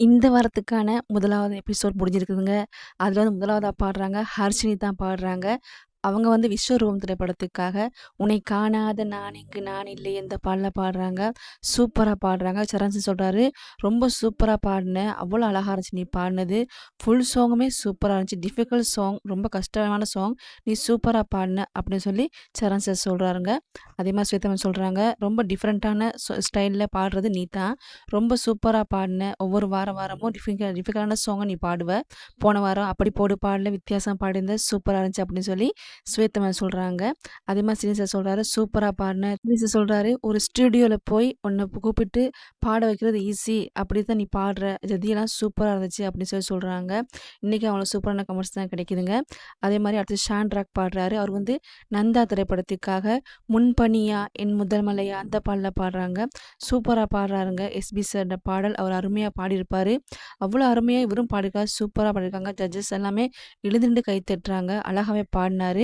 இந்த வாரத்துக்கான முதலாவது எபிசோட் முடிஞ்சிருக்குதுங்க. அதில் வந்து முதலாவதாக பாடுறாங்க, ஹர்ஷினி தான் பாடுறாங்க. அவங்க வந்து விஸ்வரூபம் திரைப்படத்துக்காக, "உன்னை காணாத நான் இங்கு நான் இல்லை" இந்த பாடல பாடுறாங்க. சூப்பராக பாடுறாங்க. சரண் சார் சொல்கிறாரு "ரொம்ப சூப்பராக பாடினேன் அவ்வளோ அழகாக இருந்துச்சு நீ பாடினது ஃபுல் சாங்குமே சூப்பராக இருந்துச்சு. டிஃபிகல்ட் சாங், ரொம்ப கஷ்டமான சாங். நீ சூப்பராக பாடின அப்படின்னு சொல்லி சரண் சார் சொல்கிறாருங்க அதே மாதிரி ஸ்வேதா சொல்கிறாங்க "ரொம்ப டிஃப்ரெண்ட்டான ஸ்டைலில் பாடுறது நீ தான். ரொம்ப சூப்பராக பாடின ஒவ்வொரு வாரம் வாரமும் டிஃபிகல் டிஃபிகல்ட்டான சாங்கை நீ பாடுவ. போன வாரம் அப்படி போடு பாடல, வித்தியாசம் பாடியிருந்த. சூப்பராக இருந்துச்சு" அப்படின்னு சொல்லி ஸ்வேத்தமன் சொல்கிறாங்க அதே மாதிரி சினி சார் சூப்பராக பாடினேன் பாடுன." சினி சார் "ஒரு ஸ்டுடியோவில் போய் உன்னை கூப்பிட்டு பாட வைக்கிறது ஈஸி. அப்படி தான் நீ பாடுற. ஜதியெல்லாம் சூப்பராக இருந்துச்சு" அப்படின்னு சொல்லி சொல்கிறாங்க இன்றைக்கி அவங்களுக்கு சூப்பரான கமெண்ட்ஸ் தான் கிடைக்குதுங்க. அதே மாதிரி அடுத்து ஷான் பாடுறாரு. அவர் வந்து நந்தா திரைப்படத்துக்காக, "முன்பனியா என் முதல்மலையா அந்த பாடலில் பாடுறாங்க. சூப்பராக பாடுறாருங்க. எஸ்பி சார் பாடல் அவர் அருமையாக பாடியிருப்பார் அவ்வளோ அருமையாக இவரும் பாடிருக்கார் சூப்பராக பாடியிருக்காங்க. ஜட்ஜஸ் எல்லாமே எழுந்துநின்று கை தட்டுறாங்க. அழகாகவே பாடினாரு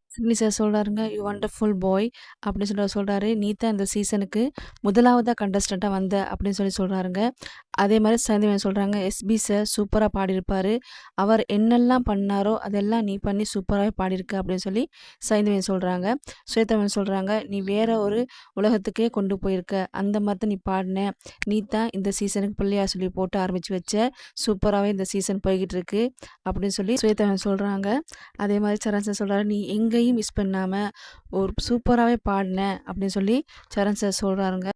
சிட்னி சார் சொல்கிறாருங்க "யூ வண்டர்ஃபுல் பாய்" அப்படின்னு சொல்லி சொல்கிறாரு சொல்றாரு. "நீ தான் இந்த சீசனுக்கு முதலாவதாக கண்டஸ்டண்ட்டாக வந்த" அப்படின்னு சொல்லி சொல்கிறாருங்க அதே மாதிரி சந்திவன் சொல்கிறாங்க "எஸ்பி சார் சூப்பராக பாடியிருப்பார் அவர் என்னெல்லாம் பண்ணாரோ, அதெல்லாம் நீ பண்ணி சூப்பராகவே பாடியிருக்க" அப்படின்னு சொல்லி சைந்தவி சொல்கிறாங்க சுயத்தவன் சொல்கிறாங்க "நீ வேற ஒரு உலகத்துக்கே கொண்டு போயிருக்க. அந்த மாதிரி தான் நீ பாடின நீ தான் இந்த சீசனுக்கு பிள்ளையார் சொல்லி போட்டு ஆரம்பித்து வச்ச. சூப்பராகவே இந்த சீசன் போய்கிட்டு இருக்கு" அப்படின்னு சொல்லி சுயத்தவன் சொல்கிறாங்க அதே மாதிரி சரண் சார் சொல்கிறாரு "நீ எங்கே எங்கேயும் மிஸ் பண்ணாமல் ஒரு சூப்பராகவே பாடினேன் அப்படின்னு சொல்லி சரண் சார் சொல்கிறாருங்க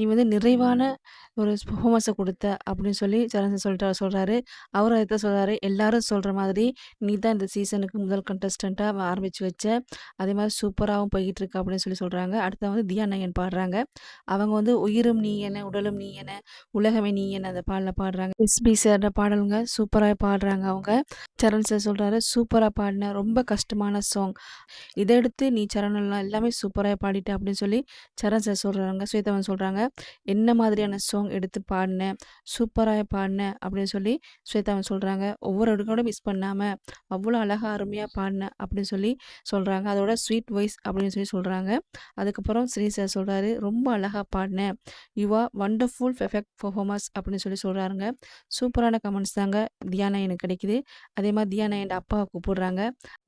"நீ வந்து நிறைவான ஒரு பெர்ஃபார்மன்ஸ கொடுத்த அப்படின்னு சொல்லி சரண் சார் சொல்லிட்டு சொல்கிறாரு அவர் அதத்தான் சொல்கிறாரு "எல்லாரும் சொல்கிற மாதிரி நீ தான் இந்த சீசனுக்கு முதல் கண்டஸ்டண்ட்டாக ஆரம்பித்து வச்ச. அதே மாதிரி சூப்பராகவும் போய்கிட்டு இருக்கு" அப்படின்னு சொல்லி சொல்கிறாங்க அடுத்த வந்து தியா நயன் பாடுறாங்க. அவங்க வந்து "உயிரும் நீ என, உடலும் நீ என, உலகமே நீ என" அந்த பாடலை பாடுறாங்க. எஸ்பி சார் பாடலுங்க. சூப்பராக பாடுறாங்க அவங்க. சரண் சார் சொல்கிறாரு சூப்பராக பாடின ரொம்ப கஷ்டமான சாங். இதை எடுத்து நீ சரணம்லாம் எல்லாமே சூப்பராக பாடிட்ட" அப்படின்னு சொல்லி சரண் சார் சொல்கிறாங்க ஸ்வேதா சொல்கிறாங்க "என்ன மாதிரியான சாங் எடுத்து பாடினேன் சூப்பராக பாடின அப்படின்னு சொல்லி ஸ்வேதா அவன் சொல்கிறாங்க "ஒவ்வொரு இடத்தையும் மிஸ் பண்ணாமல் அவ்வளோ அழகாக அருமையாக பாடின அப்படின்னு சொல்லி சொல்கிறாங்க அதோட ஸ்வீட் வாய்ஸ் அப்படின்னு சொல்லி சொல்கிறாங்க அதுக்கப்புறம் ஸ்ரீ சார் சொல்றாரு, "ரொம்ப அழகாக பாடினேன் யுவா வண்டர்ஃபுல் பெர்ஃபெக்ட் பெர்ஃபார்மர்ஸ்" அப்படின்னு சொல்லி சொல்கிறாருங்க சூப்பரான கமெண்ட்ஸ் தாங்க தியானா எனக்கு கிடைக்குது. அதே மாதிரி தியானா என் அப்பாவ கூப்பிடுறாங்க.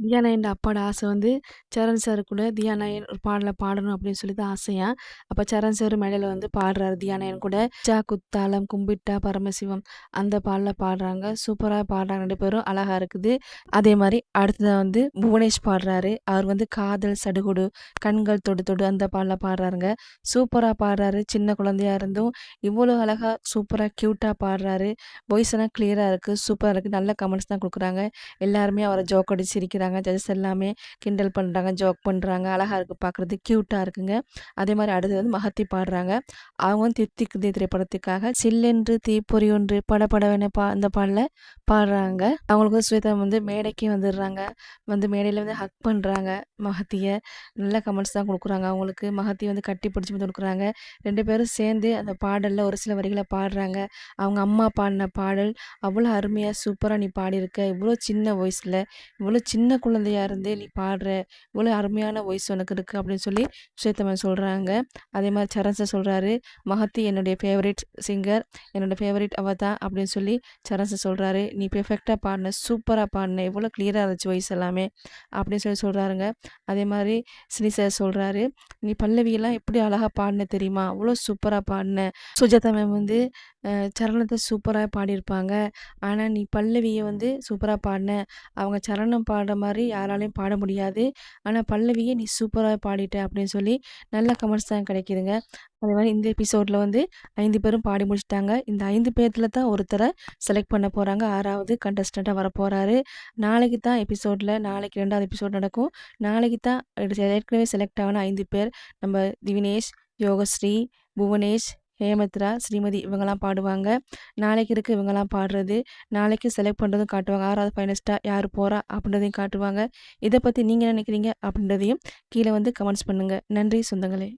தியானா என் அப்பாவோட ஆசை வந்து சரண் சார் கூட தியா நாயன் ஒரு பாடல பாடணும் அப்படின்னு சொல்லி தான் ஆசையாக அப்போ சரண் சார் மேடையில் வந்து பாடுறாரு தியானயன் கூட. ஜா குத்தாலம் கும்பிட்டா பரமசிவம்" அந்த பாடல பாடுறாங்க. சூப்பராக பாடுறாங்க ரெண்டு பேரும். அழகாக இருக்குது. அதே மாதிரி அடுத்ததான் வந்து புவனேஷ் பாடுறாரு. அவர் வந்து "காதல் சடுகுடு, கண்கள் தொடு தொடு" அந்த பாடல பாடுறாருங்க. சூப்பராக பாடுறாரு. சின்ன குழந்தையா இருந்தும் இவ்வளோ அழகாக சூப்பராக க்யூட்டாக பாடுறாரு. வாய்ஸ் எல்லாம் இருக்குது சூப்பராக இருக்குது நல்ல கமெண்ட்ஸ் தான் கொடுக்குறாங்க எல்லாருமே அவரை ஜோக் அடிச்சு சிரிக்கிறாங்க. ஜட்ஜஸ் எல்லாமே கிண்டல் பண்ணுறாங்க ஜோக் பண்ணுறாங்க அழகாக இருக்குது பார்க்குறது க்யூட்டாக இருக்குங்க. அதே மாதிரி அடுத்தது வந்து மகத்தி பாடுறாங்க. அவங்க வந்து "தித்திக்குதே" திரைப்படத்துக்காக. "சில்லென்று தீப்பொறி ஒன்று படபடவென" பா அந்த பாடல பாடுறாங்க. அவங்களுக்கு வந்து ஸ்வேதா வந்து மேடைக்கு வந்துடுறாங்க. வந்து மேடையில் வந்து ஹக் பண்ணுறாங்க மகத்தியை நல்ல கமெண்ட்ஸ் தான் கொடுக்குறாங்க அவங்களுக்கு. மகத்தி வந்து கட்டி பிடிச்சி வந்து கொடுக்குறாங்க ரெண்டு பேரும் சேர்ந்து அந்த பாடலில் ஒரு சில வரிகளை பாடுறாங்க. அவங்க அம்மா பாடின பாடல் அவ்வளோ அருமையாக சூப்பராக நீ பாடியிருக்க. இவ்வளோ சின்ன வயசில் இவ்வளோ சின்ன குழந்தையா இருந்து நீ பாடுற. இவ்வளோ அருமையான வயசு உனக்கு இருக்குது அப்படின்னு சொல்லி ஸ்வேதமன் சொல்கிறாங்க அதே மாதிரி சரண் சார் சொல்கிறாரு "மகத்தி என்னுடைய ஃபேவரேட் சிங்கர். என்னோட ஃபேவரேட் அவ தான்" அப்படின்னு சொல்லி சரண் சார் சொல்கிறாரு "நீ பெர்ஃபெக்டாக பாடுன. சூப்பரா பாடின எவ்வளோ கிளியராக இருந்துச்சு வாய்ஸ் எல்லாமே" அப்படின்னு சொல்லி சொல்றாருங்க. அதே மாதிரி சினி சார் சொல்றாரு, "நீ பல்லவியெல்லாம் எப்படி அழகா பாடுன தெரியுமா? அவ்வளோ சூப்பரா பாடுன." சுஜாதா மேம் வந்து சரணத்த சூப்பரா பாடியிருப்பாங்க. ஆனா நீ பல்லவிய வந்து சூப்பரா பாடுன. அவங்க சரணம் பாடுற மாரி யாராலயும் பாட முடியாது. ஆனா பல்லவிய நீ சூப்பரா பாடிட்ட அப்படின்னு சொல்லி நல்ல கமெண்ட்ஸ் தான் கிடைக்குதுங்க. அதே மாரி இந்த எபிசோட்ல வந்து 5 பேரும் பாடி முடிச்சுட்டாங்க. இந்த 5 பேத்துல தான் ஒருத்தர செலக்ட் பண்ண போறாங்க. 6வது கண்டஸ்டன்ட்டா வரப்போறாரு. நாளைக்கு தான் எபிசோட்ல நாளைக்கு 2வது எபிசோட் நடக்கும். நாளைக்கு தான் ஏற்கனவே செலக்ட் ஆன 5 பேர் நம்ம திவினேஷ், யோகஸ்ரீ, புவனேஷ், ஹேமத்ரா, ஸ்ரீமதி இவங்கெல்லாம் பாடுவாங்க. நாளைக்கு இருக்கு இவங்கெல்லாம் பாடுறது. நாளைக்கு செலக்ட் பண்ணுறதும் காட்டுவாங்க. 6வது ஃபைனலிஸ்ட்டா யார் போகிறா அப்படின்றதையும் காட்டுவாங்க. இதை பற்றி நீங்கள் நினைக்கிறீங்க அப்படின்றதையும் கீழே வந்து கமெண்ட்ஸ் பண்ணுங்கள் நன்றி சொந்தங்களே!